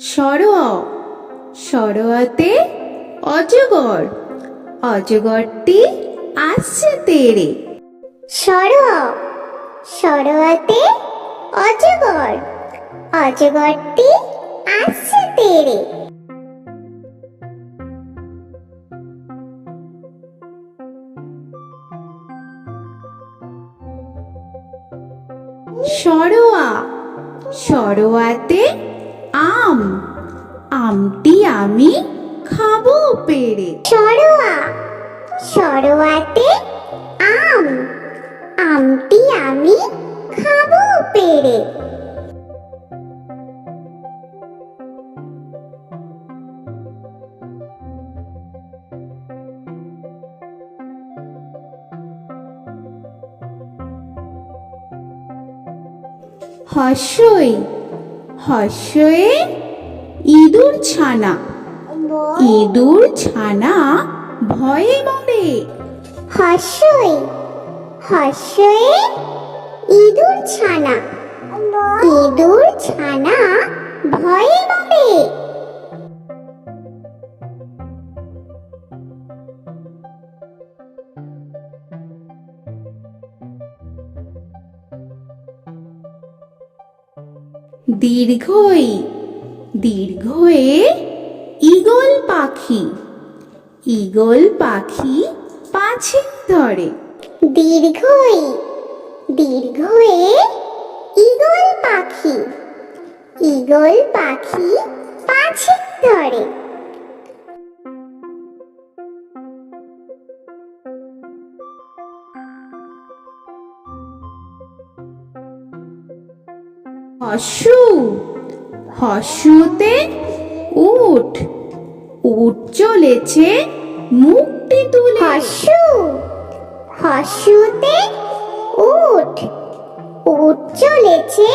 সরোয়া সরোয়াতে অজগর। অজগরটি আসছে তেরে। সরোয়া সরোয়াতে অজগর। অজগরটি আসছে তেরে। সরোয়া। সরোয়াতে আম। আমটি আমি খাব পেরে সরোয়া। সরোয়াতে আম। আমটি আমি খাব পেরে হর্ষই, হর্ষয়ে ইঁদুর ছানা। ইঁদুর ছানা ভয়ে মরে। হর্ষই, হর্ষয়ে ইঁদুর ছানা। ইঁদুর ছানা ভয়ে মরে। দীর্ঘই, দীর্ঘয়ে ইগল পাখি ইগল পাখি পাছে ধরে। দীর্ঘই, দীর্ঘয়ে ইগল পাখি ইগল পাখি পাছে ধরে। হর্ষু হর্ষুতে উঠ উঠ চলেছে মুখটি তুলে। হর্ষু হর্ষুতে উঠ উঠ চলেছে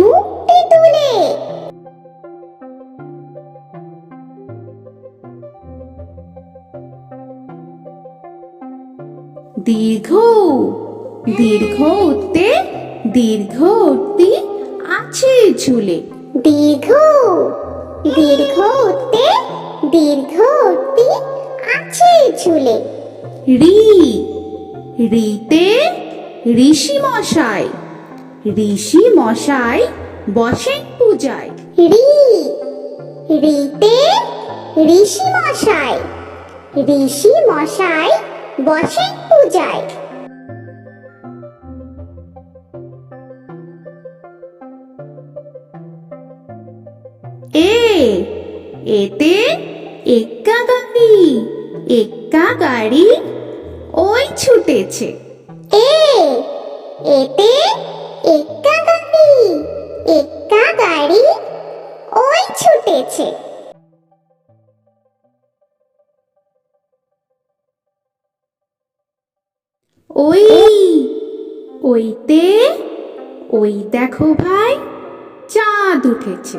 মুক্তি তুলে। দীর্ঘ দীর্ঘ উঠতে দীর্ঘ উঠতি ঝুলে। দীর্ঘ দীর্ঘ উঠতে দীর্ঘ উঠতি আছে ঝুলে। রি রিতে ঋষি মশাই ঋষি মশাই বসেন পূজায়। রি রিতে ঋষি মশাই ঋষি মশাই বসেন পূজায়। এ এতে এক্কা গাড়ি এক্কা গাড়ি ওই ছুটেছে। এ এতে এক্কা গাড়ি এক্কা গাড়ি ওই ছুটেছে। ওই ওইতে ওই দেখো ভাই চাঁদ উঠেছে।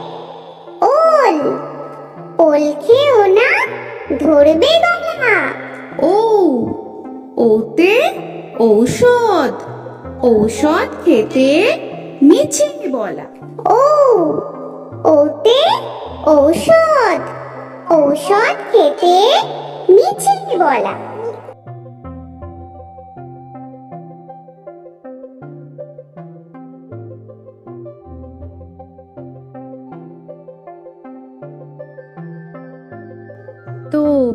ধরবে বাবা ও ওতে ঔষধ। ঔষধ খেতে মিছে বলা। ও ওতে ঔষধ। ঔষধ খেতে মিছে বলা।